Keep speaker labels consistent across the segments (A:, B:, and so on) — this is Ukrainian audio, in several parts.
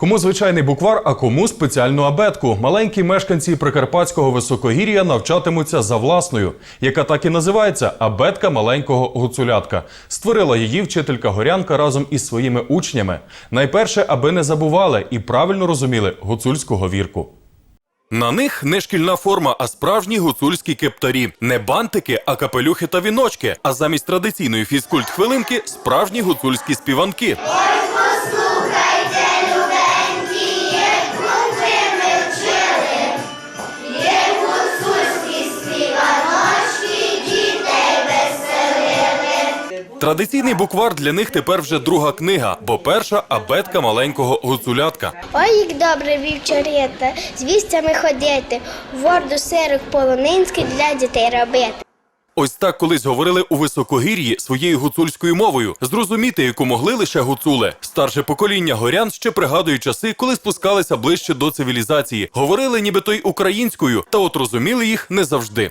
A: Кому звичайний буквар, а кому спеціальну абетку. Маленькі мешканці Прикарпатського високогір'я навчатимуться за власною, яка так і називається абетка маленького гуцулятка. Створила її вчителька горянка разом із своїми учнями. Найперше, аби не забували і правильно розуміли гуцульську говірку. На них не шкільна форма, а справжні гуцульські кептарі. Не бантики, а капелюхи та віночки. А замість традиційної фізкульт-хвилинки справжні гуцульські співанки. Традиційний буквар для них тепер вже друга книга, бо перша абетка маленького гуцулятка.
B: Ой, як добре вівчарєта, з вістями ходити, ворду сирок полонинський для дітей робити.
A: Ось так колись говорили у високогір'ї своєю гуцульською мовою. Зрозуміти, яку могли лише гуцули. Старше покоління горян ще пригадує часи, коли спускалися ближче до цивілізації. Говорили нібито й українською, та от розуміли їх не завжди.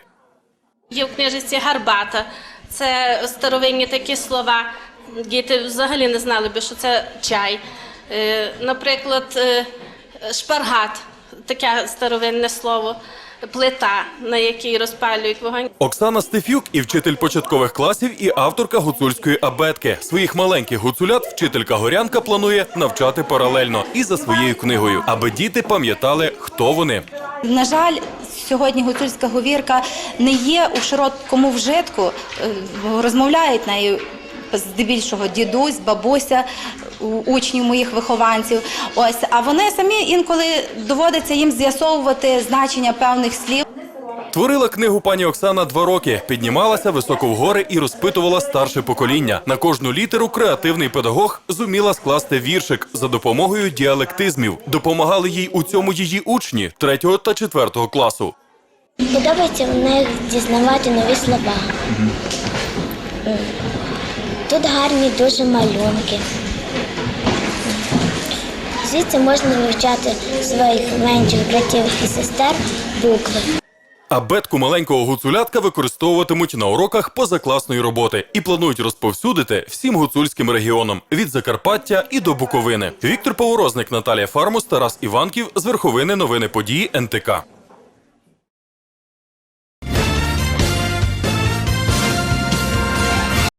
C: Є в книжці гарбата. Це старовинні такі слова. Діти взагалі не знали би, що це чай. Е, Наприклад, е, шпаргат таке старовинне слово, плита, на якій розпалюють вогонь.
A: Оксана Стефюк і вчитель початкових класів, і авторка гуцульської абетки. Своїх маленьких гуцулят вчителька горянка планує навчати паралельно і за своєю книгою, аби діти пам'ятали, хто вони.
D: На жаль, сьогодні гуцульська говірка не є у широкому вжитку. Е, Розмовляють нею здебільшого дідусь, бабуся, учнів моїх вихованців. Ось, а вони самі інколи доводиться їм з'ясовувати значення певних слів.
A: Творила книгу пані Оксана два роки, піднімалася високо в гори і розпитувала старше покоління. На кожну літеру креативний педагог зуміла скласти віршик за допомогою діалектизмів. Допомагали їй у цьому її учні третього та четвертого класу.
B: Подобається в них дізнавати нові слова. Тут гарні дуже малюнки. Звідси можна вивчати своїх менших братів і сестер букви.
A: Абетку маленького гуцулятка використовуватимуть на уроках позакласної роботи і планують розповсюдити всім гуцульським регіонам від Закарпаття і до Буковини. Віктор Поворозник, Наталія Фармус, Тарас Іванків з Верховини Новини Події НТК.